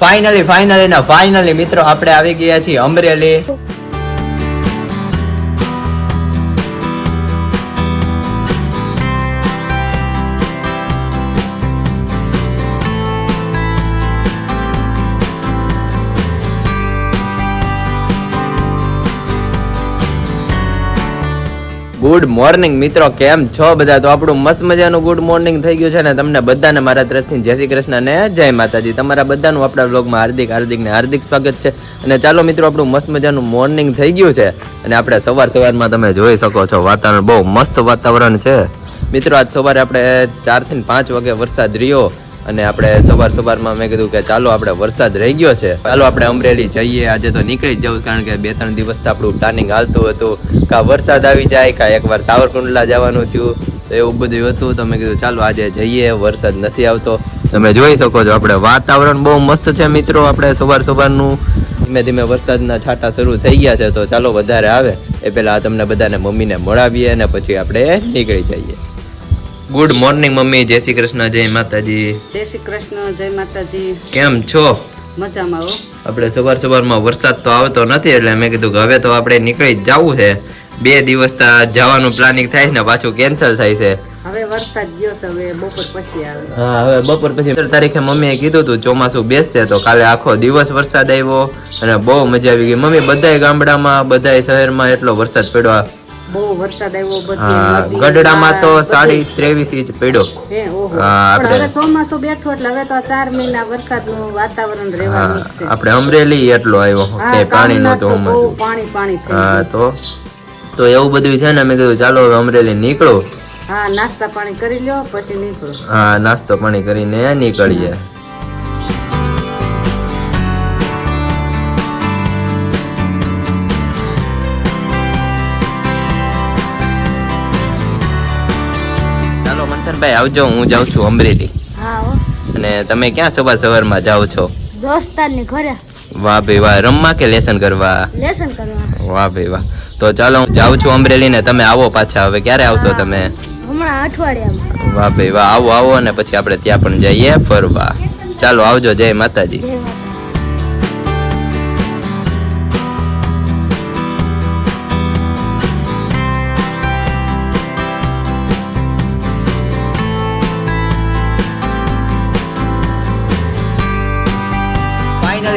Finally finally ને finally મિત્રો આપણે આવી ગયા છીએ અમરેલી. ગુડ મોર્નિંગ મિત્રો, કેમ છો બધા? તો આપણું મસ્ત મજાનું ગુડ મોર્નિંગ થઈ ગયું છે ને તમને બધાને મારા તરફથી જય શ્રી કૃષ્ણ અને જય માતાજી. તમારા બધાનું આપણા વ્લોગમાં હાર્દિક હાર્દિક ને હાર્દિક સ્વાગત છે. અને ચાલો મિત્રો, આપણું મસ્ત મજાનું મોર્નિંગ થઈ ગયું છે. અને આપણે સવાર સવારમાં તમે જોઈ શકો છો, વાતાવરણ બહુ મસ્ત વાતાવરણ છે. મિત્રો, આજ સવારે આપણે ચારથી પાંચ વાગે વરસાદ રહ્યો. અને આપણે સવાર સવારમાં મેં કીધું કે ચાલો આપણે વરસાદ રહી ગયો છે. ચાલો આપણે અમરેલી જઈએ. આજે તો નીકળી જ જવું કારણ કે બે ત્રણ દિવસ તો આપણું પ્લાનિંગ હાલતું હતું. કાં વરસાદ આવી જાય, કાં એકવાર સાવરકુંડલા જવાનું થયું. તો એવું બધું હતું. તો મેં કીધું, ચાલો આજે જઈએ. વરસાદ નથી આવતો. તમે જોઈ શકો છો, આપણે વાતાવરણ બહુ મસ્ત છે મિત્રો. આપણે સવાર સવારનું ધીમે ધીમે વરસાદના છાંટા શરૂ થઈ ગયા છે. તો ચાલો વધારે આવે. એ પહેલાં તમને બધાને મમ્મીને મળાવીએ અને પછી આપણે નીકળી જઈએ. Good morning mummy. જય શ્રી કૃષ્ણ જય માતાજી. જય શ્રી કૃષ્ણ જય માતાજી. કેમ છો? મજામાં હો. આપણે સવાર સવારમાં વરસાદ તો આવતો નથી એટલે મેં કીધું કે હવે તો આપણે નીકળી જવું છે. બે દિવસ જવાનું પ્લાનિંગ થાય ને પાછું કેન્સલ થાય છે. હવે વરસાદ ગયો છે હવે બપોર પછી આવે. હા હવે બપોર પછી. સત્તર તારીખે મમ્મીએ કીધું હતું ચોમાસું બેસશે તો કાલે આખો દિવસ વરસાદ આવ્યો અને બહુ મજા આવી ગઈ. મમ્મી બધાય ગામડામાં બધાય શહેરમાં એટલો વરસાદ પડ્યો. બહુ વરસાદ આવ્યો બધી ગઢડામાં તો સાડી. ત્રેવીસ ઇંચ પડ્યો. આપણે- ચોમાસું બેઠું એટલે હવે તો ચાર મહિના વરસાદનું વાતાવરણ રહેવાનું છે. આપણે અમરેલી એટલો આવ્યો કે પાણી નહોતું પાણી પાણી હા તો તો એવું બધું છે ને મેં કીધું ચાલો હવે અમરેલી નીકળો. હા નાસ્તા પાણી કરી લ્યો પછી નીકળો. હા નાસ્તો પાણી કરીને નીકળીએ. મંથનભાઈ આવજો હું જાઉં છું અમરેલી. અને તમે ક્યાં સવાર સવારમાં જાઓ છો? દોસ્તારની ઘરે. વાહ ભાઈ વાહ. રમવા કે લેસન કરવા? લેસન કરવા. વાહ ભાઈ વાહ. તો ચાલો હું જાઉં છું અમરેલી ને તમે આવો પાછા. હવે ક્યારે આવશો તમે? હમણાં અઠવાડિયામાં. વાહ ભાઈ વાહ. આવો આવો અને પછી આપણે ત્યાં પણ જઈએ ફરવા. ચાલો આવજો. જય માતાજી. જય માતા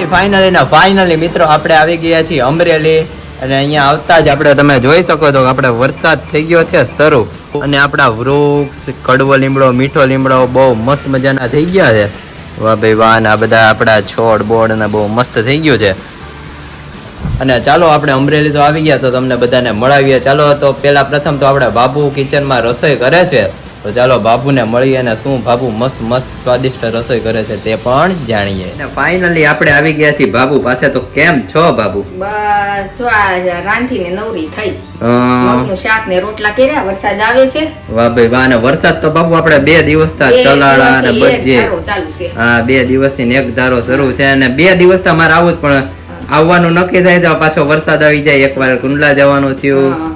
ફાઇનલી ફાઇનલી ને ફાઇનલી મિત્રો, આપણે આવી ગયા છીએ અમરેલી. અને અહીંયા આવતા જ આપણે તમે જોઈ શકો છો આપણે વરસાદ થઈ ગયો છે શરૂ. અને આપણા વૃક્ષ, કડવો લીમડો, મીઠો લીમડો બહુ મસ્ત મજાના થઈ ગયા છે. વાહ ભાઈ વાહ આ બધા આપણા છોડ, બોડ ને બહુ મસ્ત થઈ ગયું છે. અને ચાલો આપણે અમરેલી તો આવી ગયા તો તમને બધાને મળાવીએ. ચાલો, તો પેલા પ્રથમ તો આપણે બાબુ કિચનમાં રસોઈ કરે છે. તો ચાલો બાબુને મળી અને શું બાબુ મસ્ત મસ્ત સ્વાદિષ્ટ રસોઈ કરે છે તે પણ જાણીએ. ફાઇનલી આપણે આવી ગયા છીએ બાબુ પાસે. તો કેમ છો બાબુ? બસ જો આ રાંધીને નવરી થઈ. મગનું શાક ને રોટલા કર્યા વરસાદ આવે છે. વાહ ભાઈ વાહ ને વરસાદ તો બાબુ આપણે બે દિવસ બે ચલાડા અને એક બધે. ધારો હા બે દિવસથી ને એક ધારો શરૂ છે અને બે દિવસ તો મારે આવું જ પણ આવવાનું નક્કી થાય તો પાછો વરસાદ આવી જાય. એકવાર કુંડલા જવાનું થયું.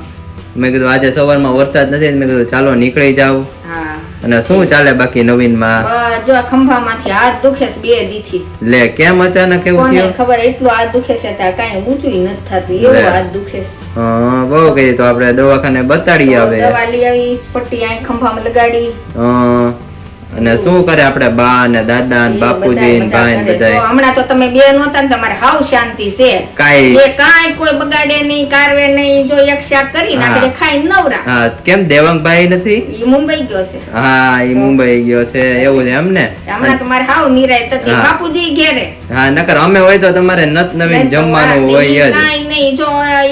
મેં કીધું આજે સવારમાં વરસાદ નથી મેં કીધું ચાલો નીકળી જાવ અને શું ચાલે બાકી નવીનમાં જો ખંભા ખંભામાંથી હાથ દુખે છે બે દીથી. લે કેમ અચાનક એવું થયું? ખબર એટલું હાથ દુખે છે ત્યાં કાઈ ઊંચું નથી થતું. એવું હાથ દુખે છે. હા બહુ કઈ તો આપણે દવાખાને બતાડી આવે. દવા લઈ આવી પટ્ટી અહીં ખંભામાં લગાડી. હા. અને શું કરે આપણે બા ને દાદા ને બાપુજી ને ભાઈ ને બધા હમણાં તો તમે બે નહોતા ને તમારે હાવ શાંતિ છે. કાંઈ એ કાંઈ કોઈ બગાડે નહીં કારવે નહીં જો એક શાક કરી. નાખે ખાઈ નવરા. હા કેમ દેવાંગભાઈ નથી? ઈ મુંબઈ ગયો છે. હા એ મુંબઈ ગયો છે એવું છે એમ ને? હમણાં તમારે હાવ નિરાય તતી બાપુજી ઘેરે. હા નકર અમે હોય તો તમારે નત નવીન જમવાનું હોય જ. કાંઈ નહીં જો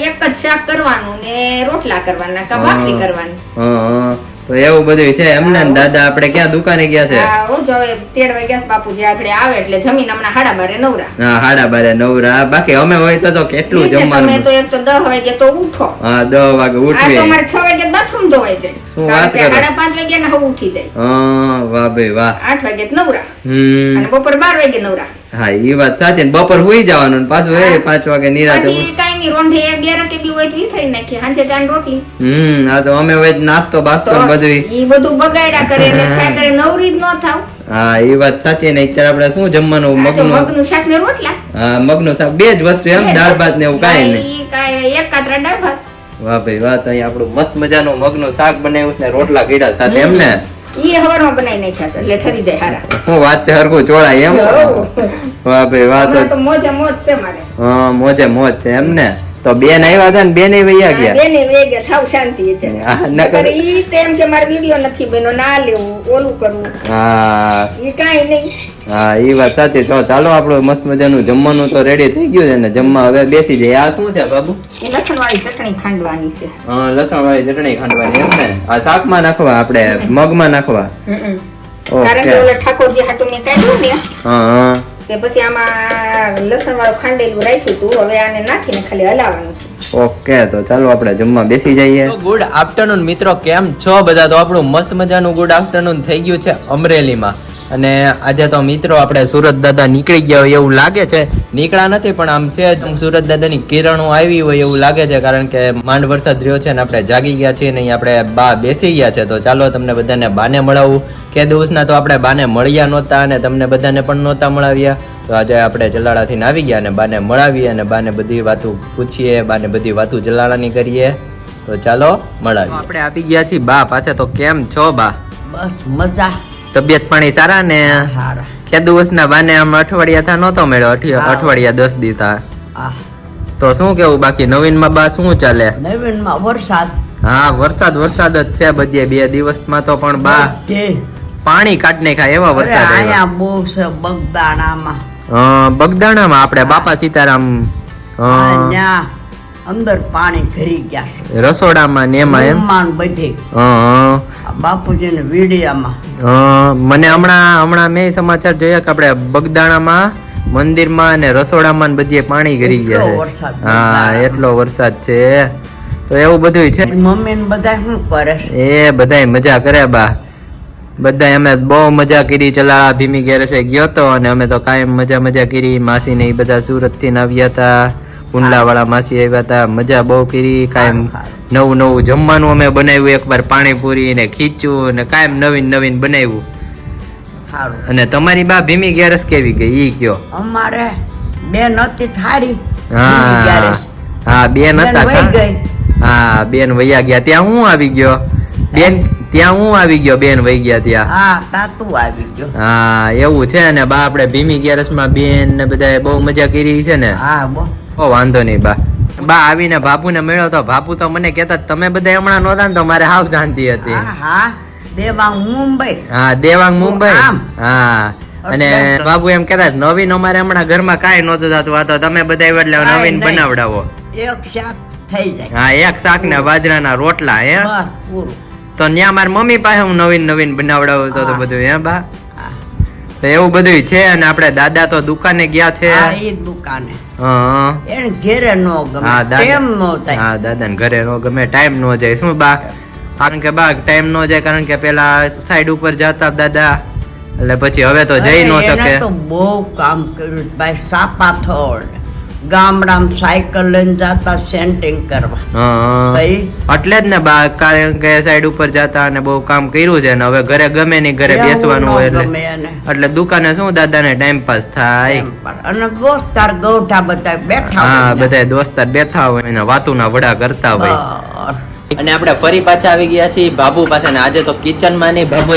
એક જ શાક કરવાનું ને રોટલા કરવાના કે ભાખરી કરવાની. હા, હા. તો એવું બધું છે. એમને દાદા આપણે ક્યાં દુકાને ગયા છે? હું જો હવે તેડવા ગયા છે બાપુજી આગળ આવે એટલે જમીન હમણાં હાડા બારે નવરા. હા હાડા બારે નવરા. બાકી અમે હોય તો તો કેટલું તમે જમવાનું? તો એક તો દસ વાગે તો ઉઠો. હા દસ વાગે આ તો અમારે છ વાગે બાથરૂમ ધોવાય જાય. શું વાત કરે? સાડા પાંચ વાગે ને હું ઉઠી જાય. હા વાહ ભાઈ વાહ. આઠ વાગે નવરા. હમ. અને બપોર બાર વાગે નવરા. હા એ વાત સાચી ને બપોર હોઈ જવાનું ને પાછું એ પાંચ વાગે નિરાતે પછી કાઈ ની રોંઢે બે રકે બી હોય તો વિસારી નાખી હાંજે ચાન રોટલી. હમ આ તો અમે હોય નાસ્તો બાસ્તો બધું ઈ બધું બગાડ્યા કરે ને ખાય કરે નવરી જ ન થાવ. હા એ વાત સાચી ને અત્યારે આપણે શું જમવાનું મગનું? મગનું શાક ને રોટલા. હા મગનું શાક બે જ વસ્તુ એમ દાળ ભાત ને એવું કાઈ નહીં. કાઈ એક કાતરા દાળ ભાત. વાહ ભાઈ વાહ તો અહીંયા આપણું મસ્ત મજાનું મગનું શાક બનાવ્યું છે ને રોટલા કીડા સાથે એમ ને? ઈ હવારમાં બનાવી નાખ્યા છે એટલે ઠરી જાય હારા. હું વાત છે હરખું ચોળાય એમ? વાહ ભાઈ વાહ તો મોજે મોજ છે મારે. હા મોજે મોજ છે એમ ને? તો બેન આવ્યા હતા ને બેન વૈયા ગયા? બેને વેગે થાવ શાંતિ છે. નકર- ઈ તો કે મારે વીડિયો નથી બન્યો ના લેવું ઓલું કરવું. હા. ઈ કાંઈ નહીં. હા એ વાત સાચી. તો ચાલો આપણું મસ્ત મજાનું જમવાનું તો રેડી થઈ ગયું છે ને જમવા હવે બેસી જાય આ શું છે બાબુ? એ લસણ વાળી ચટણી ખાંડવાની છે. હા લસણ વાળી ચટણી ખાંડવાની એમ ને? આ શાકમાં નાખવા આપણે મગમાં નાખવા. ઓકે. કારણ કે ઓલા ઠાકોરજી હાટુ મેં કાઢ્યું ને હા હા. તે પછી આમાં લસણ વાળું ખાંડેલું રાખ્યું હતું. હવે આને નાખીને ખાલી હલાવવાનું છે. ઓકે તો ચાલો આપણે જમવા બેસી જઈએ. ગુડ આફ્ટરનૂન મિત્રો કેમ છો? બધા તો આપણું મસ્ત મજાનું ગુડ આફ્ટરનૂન થઈ ગયું છે અમરેલીમાં. અને આજે તો મિત્રો આપણે સુરત દાદા નીકળી ગયા હોય એવું લાગે છે. નીકળ્યા નથી પણ આમ છે જ. સુરત દાદાની કિરણો આવી હોય એવું લાગે છે કારણ કે માંડ વરસાદ રહ્યો છે ને આપણે જાગી ગયા છીએ નહીં અહીં આપણે બા બેસી ગયા છે. તો ચાલો તમને બધાને બાને મળાવું. કે દિવસના તો આપણે બાને મળ્યા નહોતા અને તમને બધાને પણ નહોતા મળાવ્યા. તો આજે આપણે જલાળાથી આવી ગયા અને બાને મળાવીએ અને બાને બધી વાતો પૂછીએ બાને બધી વાતો જલાળાની કરીએ. તો ચાલો મળાવીએ. આપણે આપી ગયા છીએ. બા પાસે તો કેમ છો બા? બસ મજા. તબિયત પાણી સારા ને કે દિવસના બાને આમ અઠવાડિયા થા નહોતો મેળ્યો અઠવાડિયા દસ દી થા. તો શું કેવું બાકી? નવીનમાં બા શું ચાલે? નવીનમાં વરસાદ. હા વરસાદ વરસાદ જ છે બધે. બે દિવસમાં તો પણ બા પાણી કાઢ ખાય એવા વરસાદ અહીંયા બહુ છે બગદાણામાં. બગદાણામાં આપણે બાપા સીતારામ ત્યાં અંદર પાણી ઘરી ગયા છે. રસોડામાં ને એમાં એમ? રૂમમાં ને બધે બાપુજીને વીડિયામાં. મને હમણાં હમણાં મેં સમાચાર જોયા કે આપણે બગદાણામાં મંદિરમાં અને રસોડામાં બધે પાણી ગરી ગયા છે. હા એટલો વરસાદ છે. તો એવું બધું છે? મમ્મી ને બધા શું કરે એ બધાય મજા કરે બા. બધા અમે બહુ મજા કરી ચલા ભીમી ગેરસે ગયો તો અને અમે તો કાયમ મજા મજા કરી માસી ને એ બધા સુરતથી આવ્યા હતા. કુંડલા વાળા માસી આવ્યા હતા. મજા બહુ કરી. કાયમ નવું નવું જમવાનું અમે બનાવ્યું. એકવાર પાણીપુરી ને ખીચું ને કાયમ નવીન નવીન બનાવ્યું. અને તમારી બા ભીમી ગેરસ કેવી ગઈ? ઈ કયો? અમારે બે નતી થારી હા હા બેન હતા હા બેન વૈયા ગયા. ત્યાં હું આવી ગયો? બેન ત્યાં હું આવી ગયો? બેન વહી ગયા ત્યાં? હા તાતું આવી ગયો. હા એવું છે ને? બા આપણે ભીમી ગેરસમાં બેન ને બધા બહુ મજા કરી છે ને? હા બો ઓ વાંધો નહીં બા. બા આવીને બાપુને મળ્યો તો બાપુ તો મને કહેતા તમે બધા હમણાં નહોતા ને તો મારે હાવ શાંતિ હતી. હા દેવાંગ મુંબઈ. હા દેવાંગ મુંબઈ. હા. અને બાબુ એમ કહેતા નવીન અમારે હમણાં ઘરમાં કાંઈ નહોતું થતું. આ તો તમે બધા એટલે નવીન બનાવડાવો. એક શાક થઈ જાય. હા એક શાક ને બાજરાના રોટલા હે? તો ત્યાં મારી મમ્મી પાસે હું નવીન નવીન બનાવડાવતો તો બધું હે બા? તો એવું બધું છે અને આપણે દાદા તો દુકાને ગયા છે. હા એ દુકાને. હા એને ઘેરે નો ગમે. તેમ નો થાય. હા દાદાને ઘરે નો ગમે ટાઈમ નો જાય. શું બા? કારણ કે બા ટાઈમ નો જાય કારણ કે પેલા સાઈડ ઉપર જતા દાદા. એટલે પછી હવે તો જઈ ન શકે. તો બહુ કામ કર્યું ભાઈ સાપા થોડ ગામડામાં સાયકલ લઈને જતા સેન્ટિંગ કરવા. એટલે જ ને બા કારણ કે સાઈડ ઉપર જતા અને બહુ કામ કર્યું છે ને હવે ઘરે ગમે નહીં ઘરે બેસવાનું હોય એટલે. એટલે દુકાને શું દાદા ને ટાઈમ પાસ થાય અને દોસ્તાર ગૌઠા બધા બેઠા હા હોય ને. બધા દોસ્તાર બેઠા હોય અને વાતુના વડા કરતા હોય. અને આપણે ફરી પાછા આવી ગયા છીએ બાબુ પાસે ને આજે તો કિચનમાં નહીં બાબુ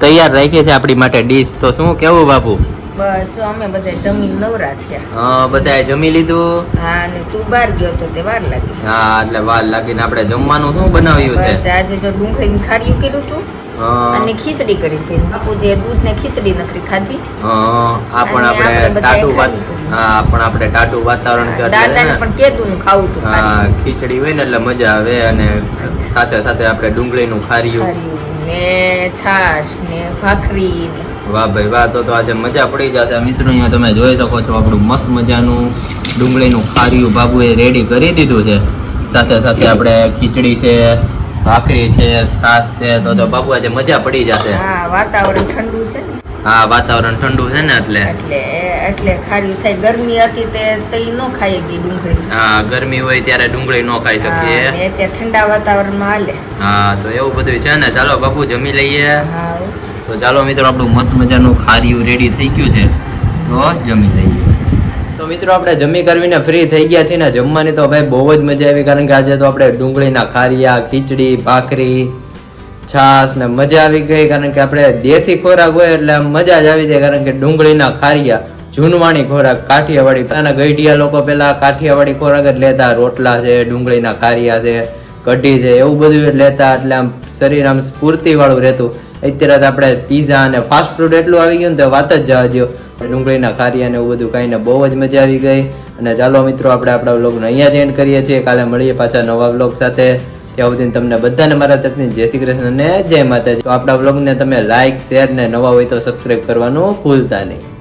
તૈયાર રાખી છે આપણી માટે ડીશ તો શું કેવું બાબુ? જો અમે બધા જમીન નવરા થયા. હા બધાએ જમી લીધું? હા અને તું બહાર ગયો તો તે વાર લાગી. હા એટલે વાર લાગીને આપણે જમવાનું શું બનાવ્યું છે? આજે જો ડુંગળી ખાર્યું કર્યું હતું અને ખીચડી કરી હતી. બાપુજીએ દૂધ ને ખીચડી નકરી ખાધી. આ પણ આપણે આપણે ટાટું વાત આ પણ આપણે ટાટું વાતાવરણ છે દાદાને પણ કેદું ખાવું હતું હા ખીચડી હોય ને એટલે મજા આવે અને સાથે સાથે આપણે ડુંગળીનું નું ખાર્યું ને છાશ ને ભાખરી ને વાહ ભાઈ વાહ તો તો આજે મજા પડી જશે. મિત્રો અહીંયા તમે જોઈ શકો છો આપણું મસ્ત મજાનું ડુંગળીનું ખાર્યું બાબુએ રેડી કરી દીધું છે. સાથે સાથે આપણે ખીચડી છે ભાખરી છે છાસ છે તો તો બાબુ આજે મજા પડી જશે. હા વાતાવરણ ઠંડુ છે ને. હા વાતાવરણ ઠંડુ છે ને એટલે. એટલે એટલે ખારી થાય. ગરમી હતી તે તઈ ન ખાઈ ગઈ ડુંગળી. હા ગરમી હોય ત્યારે ડુંગળી ન ખાઈ શકીએ. તે ઠંડા વાતાવરણમાં હાલે. હા તો એવું બધું છે ને. ચાલો બાપુ જમી લઈએ. હા તો ચાલો મિત્રો, આપણું મસ્ત મજાનું ખારીયું રેડી થઈ ગયું છે. તો જમી લઈએ. તો મિત્રો, આપણે જમી કરવીને ફ્રી થઈ ગયા છીએ ને જમવાની તો ભાઈ બહુ જ મજા આવી, કારણ કે આજે તો આપણે ડુંગળીના ખારિયા, ખીચડી, ભાખરી, છાશ ને મજા આવી ગઈ, કારણ કે આપણે દેશી ખોરાક હોય એટલે મજા જ આવી જાય, કારણ કે ડુંગળીના ખારિયા, જૂનવાણી ખોરાક, કાઠિયાવાડી. આના ગઈઢિયા લોકો પેલા કાઠિયાવાડી ખોરાક જ લેતા, રોટલા છે, ડુંગળીના ખારિયા છે. કઢી છે, એવું બધું લેતા, એટલે આમ શરીર આમ સ્ફૂર્તિ વાળું રહેતું. અત્યારે તો આપણે પીઝા અને ફાસ્ટ ફૂડ એટલું આવી ગયું ને તો વાત જ જવા દો ડુંગળીના ખારિયા ને એવું બધું ખાઈને બહુ જ મજા આવી ગઈ. અને ચાલો મિત્રો, આપણે આપણા વ્લોગને અહીંયા જ એન્ડ કરીએ છીએ. કાલે મળીએ પાછા નવા વ્લોગ સાથે. ત્યાં સુધી તમને બધાને મારા તરફની જય શ્રી કૃષ્ણ અને જય માતાજી. તો આપણા વ્લોગને તમે લાઇક શેર ને નવા હોય તો સબસ્ક્રાઈબ કરવાનું ભૂલતા નહીં.